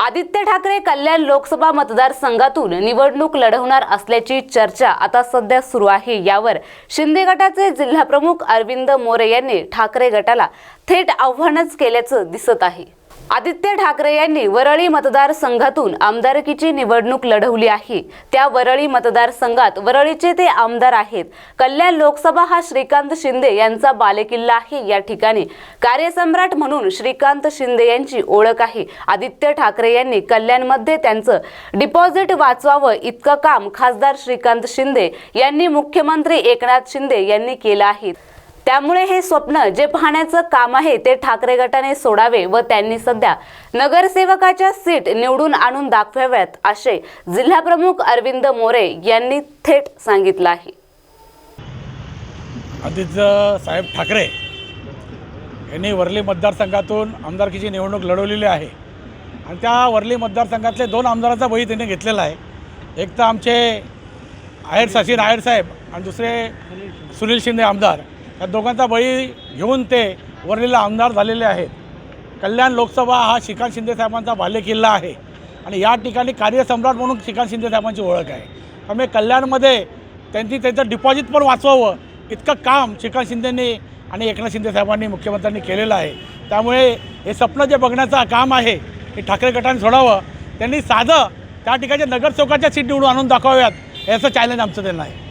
आदित्य ठाकरे कल्याण लोकसभा मतदारसंघातून निवडणूक लढवणार असल्याची चर्चा आता सध्या सुरू आहे. यावर शिंदे गटाचे जिल्हाप्रमुख अरविंद मोरे यांनी ठाकरे गटाला थेट आव्हानच केल्याचं दिसत आहे. आदित्य ठाकरे यांनी वरळी मतदारसंघातून आमदारकीची निवडणूक लढवली आहे. त्या वरळी मतदारसंघात वरळीचे ते आमदार आहेत. कल्याण लोकसभा हा श्रीकांत शिंदे यांचा बालेकिल्ला आहे. या ठिकाणी कार्यसम्राट म्हणून श्रीकांत शिंदे यांची ओळख आहे. आदित्य ठाकरे यांनी कल्याणमध्ये त्यांचं डिपॉझिट वाचवावं इतकं काम खासदार श्रीकांत शिंदे यांनी मुख्यमंत्री एकनाथ शिंदे यांनी केलं आहे. त्यामुळे हे स्वप्न जे पाहण्याचं काम आहे ते ठाकरे गटाने सोडावे व त्यांनी सध्या नगरसेवकाच्या सीट निवडून आणून दाखवाव्यात असे जिल्हाप्रमुख अरविंद मोरे यांनी थेट सांगितलं आहे. आदित्य साहेब ठाकरे यांनी वर्ली मतदारसंघातून आमदारकीची निवडणूक लढवलेली आहे. आणि त्या वर्ली मतदारसंघातले दोन आमदारांचा बळी त्यांनी घेतलेला आहे. एक तर आमचे आहेर सचिन आहेर साहेब आणि दुसरे सुनील शिंदे आमदार. या दोघांचा बळी घेऊन ते वरळीला आमदार झालेले आहेत. कल्याण लोकसभा हा श्रीकांत शिंदेसाहेबांचा बालेकिल्ला आहे आणि या ठिकाणी कार्यसम्राट म्हणून श्रीकांत शिंदेसाहेबांची ओळख आहे. त्यामुळे कल्याणमध्ये त्यांची त्यांचं डिपॉझिट पण वाचवावं इतकं काम श्रीकांत शिंदेंनी आणि एकनाथ शिंदेसाहेबांनी मुख्यमंत्र्यांनी केलेलं आहे. त्यामुळे हे स्वप्न जे बघण्याचं काम आहे हे ठाकरे गटाने सोडावं त्यांनी साधं त्या ठिकाणच्या नगरसेवकाच्या सीट निवडून आणून दाखवाव्यात याचं चॅलेंज आमचं त्यांना आहे.